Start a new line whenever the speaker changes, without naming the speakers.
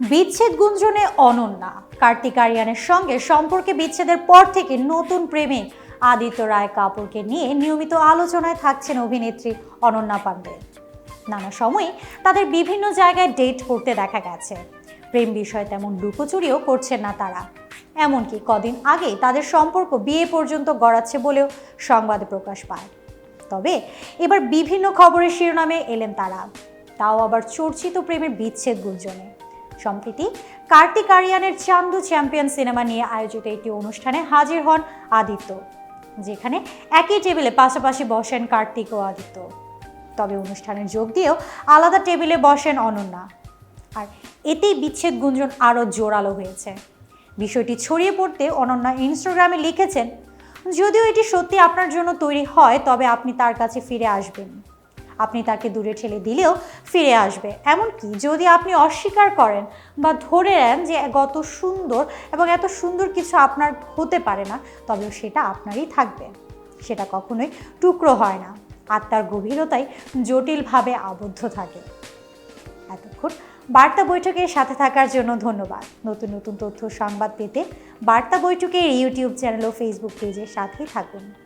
বিচ্ছেদ গুঞ্জনে অনন্যা। কার্তিক আরিয়ানের সঙ্গে সম্পর্কে বিচ্ছেদের পর থেকে নতুন প্রেমে আদিত্য রায় কাপুরকে নিয়ে নিয়মিত আলোচনায় থাকছেন অভিনেত্রী অনন্যা পাণ্ডে নানা সময়ে তাদের বিভিন্ন জায়গায় ডেট করতে দেখা গেছে। প্রেম বিষয়ে তেমন লুকোচুরিও করছেন না তারা। এমনকি কদিন আগে তাদের সম্পর্ক বিয়ে পর্যন্ত গড়াচ্ছে বলেও সংবাদ প্রকাশ পায়। তবে এবার বিভিন্ন খবরের শিরোনামে এলেন তারা। তাও আবার চর্চিত প্রেমের বিচ্ছেদ গুঞ্জনে। সম্প্রতি। কার্তিক আরিয়ানের চান্দু চ্যাম্পিয়ন সিনেমা নিয়ে আয়োজিত একটি অনুষ্ঠানে হাজির হন আদিত্য, যেখানে একই টেবিলে পাশাপাশি বসেন কার্তিক ও আদিত্য। তবে অনুষ্ঠানে যোগ দিয়েও আলাদা টেবিলে বসেন অনন্যা। আর এতেই বিচ্ছেদ গুঞ্জন আরও জোরালো হয়েছে। বিষয়টি ছড়িয়ে পড়তে অনন্যা ইনস্টাগ্রামে লিখেছেন, যদিও এটি সত্যি আপনার জন্য তৈরি হয়, তবে আপনি তার কাছে ফিরে আসবেন। আপনি তাকে দূরে ঠেলে দিলেও ফিরে আসবে। এমনকি যদি আপনি অস্বীকার করেন বা ধরে নেন যে গত সুন্দর এবং এত সুন্দর কিছু আপনার হতে পারে না, তবেও সেটা আপনারই থাকবে। সেটা কখনোই টুকরো হয় না। আত্মার গভীরতায় জটিলভাবে আবদ্ধ থাকে। এতক্ষণ বার্তা বৈঠকের সাথে থাকার জন্য ধন্যবাদ। নতুন নতুন তথ্য সংবাদ পেতে বার্তা বৈঠকের ইউটিউব চ্যানেল ও ফেসবুক পেজের সাথেই থাকুন।